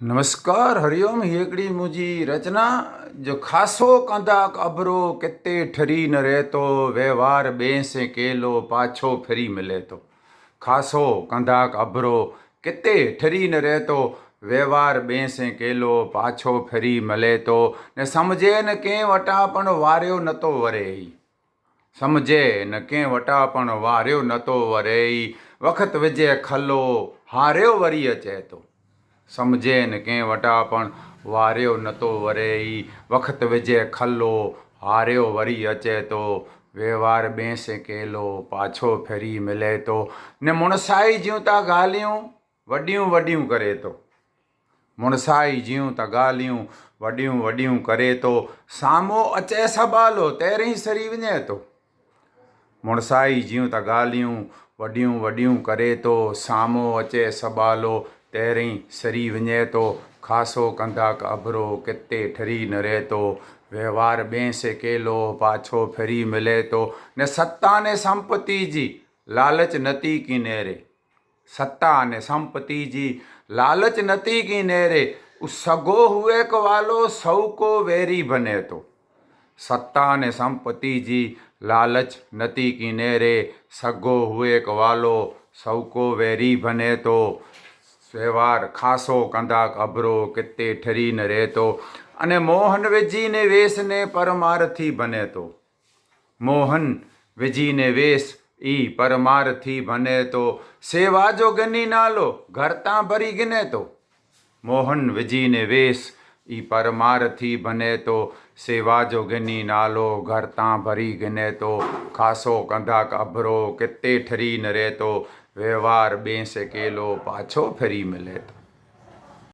નમસ્કાર હરિઓમ હેકડી મુજી રચના જો ખાસો કંદાક અભરો કેતે ઠરી ન રહેતો, વ્યવહાર બેસે કેલો પાછો ફરી મળે તો ખાસો કંદાક અભરો કેતે ઠરી ન રહેતો, વ્યવહાર બેસે કેલો પાછો ફરી મળે તો ને સમજે ને કે વટા પણ વાર્યો નતો વરે. સમજે ને કે વટા પણ વાર્યો નતો વરે. વખત વિજે ખલ્લો હાર્યો વરી અચે તો સમજે ને કે વટા પણ વાર્યો નતો વરે ઈ વખત વિજે ખલ્લો, હાર્યો વરી અચે તો વ્યવહાર બેસે કેલો, પાછો ફેરી મિલે તો ને મુણસાઈ જીવતા ગાલ્યું, વડિયું વડિયું કરે તો મુણસાઈ જીવું તા ગાલ્યું, વડિયું વડિયું કરે તો સામો અચે સબાલો, તેરી સરી વञे તો મુણસાઈ જીવું તા ગાલ્યું, વડિયું વડિયું કરે તો સામો અચે સબાલો तहिरीं सरी वे तो खासो कंदा काबरो किते ठरी न रहे तो। व्यवहार बें से केलो पाछो फिरी मिले तो। न सत्ता ने संपत्ति जी, लालच नती की नेरे सत्ता ने संपत्ति जी, लालच नती की नेरे सगो हुए को वालो सौ को वेरी बने तो। सत्ता ने संपत्ति जी, लालच नती की नेरे सगो हुए को वालो सौ को वेरी बने तो। વ્યવહાર ખાસો કંદાક અભરો કિતે ઠરી ન રહેતો અને મોહન વેજીને વેશને પરમારથી બને તો મોહન વેજીને વેશ ઈ પરમારથી બને તો સેવા જો ગની નાલો ઘરતા ભરી ગને તો મોહન વેજીને વેશ ઈ પરમારથી બને તો સેવા જો ગની નાલો ઘરતા ભરી ગને તો ખાસો કંધાક, અભરો કિતે ઠરી ન રહેતો. વ્યવહાર બેસે કેલો પાછો ફરી મળે